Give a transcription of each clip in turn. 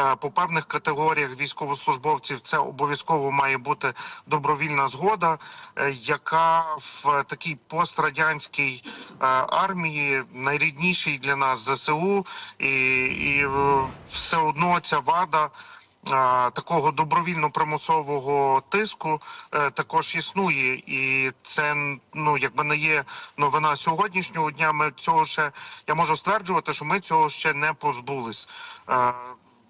Е, По певних категоріях військовослужбовців це обов'язково має бути добровільна згода, е, яка в такій пострадянській е, армії найріднішій для нас ЗСУ, і, і все одно ця вада. Такого добровільно-примусового тиску також існує, і це ну якби не є новина сьогоднішнього дня. Ми цього ще я можу стверджувати, що ми цього ще не позбулись.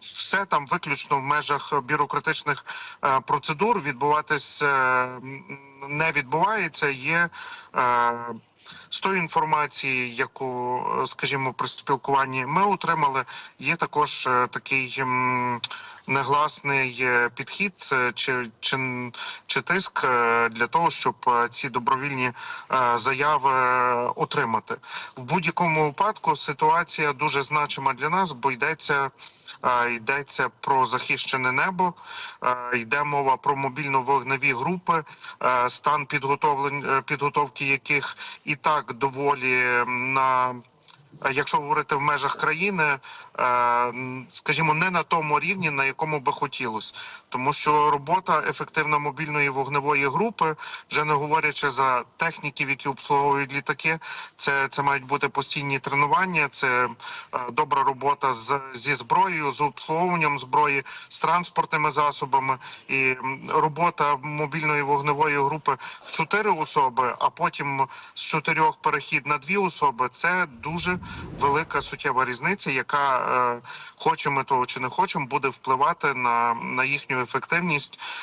Е, все там виключно в межах бюрократичних е, процедур відбуватись е, не відбувається. Є е, з тої інформації, яку, е, скажімо, при спілкуванні ми отримали, є також е, такий негласний підхід е, чи, чи, чи тиск е, для того, щоб е, ці добровільні заяви отримати. В будь-якому випадку ситуація дуже значима для нас, бо йдеться. Йдеться про захищене небо, йде мова про мобільно-вогневі групи, стан підготовлень підготовки яких і так доволі на якщо говорити в межах країни, е, скажімо, не на тому рівні, на якому би хотілося, тому що робота ефективна мобільної вогневої групи, вже не говорячи за техніків, які обслуговують літаки, це, це мають бути постійні тренування, це е, добра робота з зі зброєю, з обслуговуванням зброї, з транспортними засобами і робота мобільної вогневої групи в чотири особи, а потім з чотирьох перехід на дві особи. Це дуже велика суттєва різниця, яка е, хочемо того чи не хочемо, буде впливати на, на їхню ефективність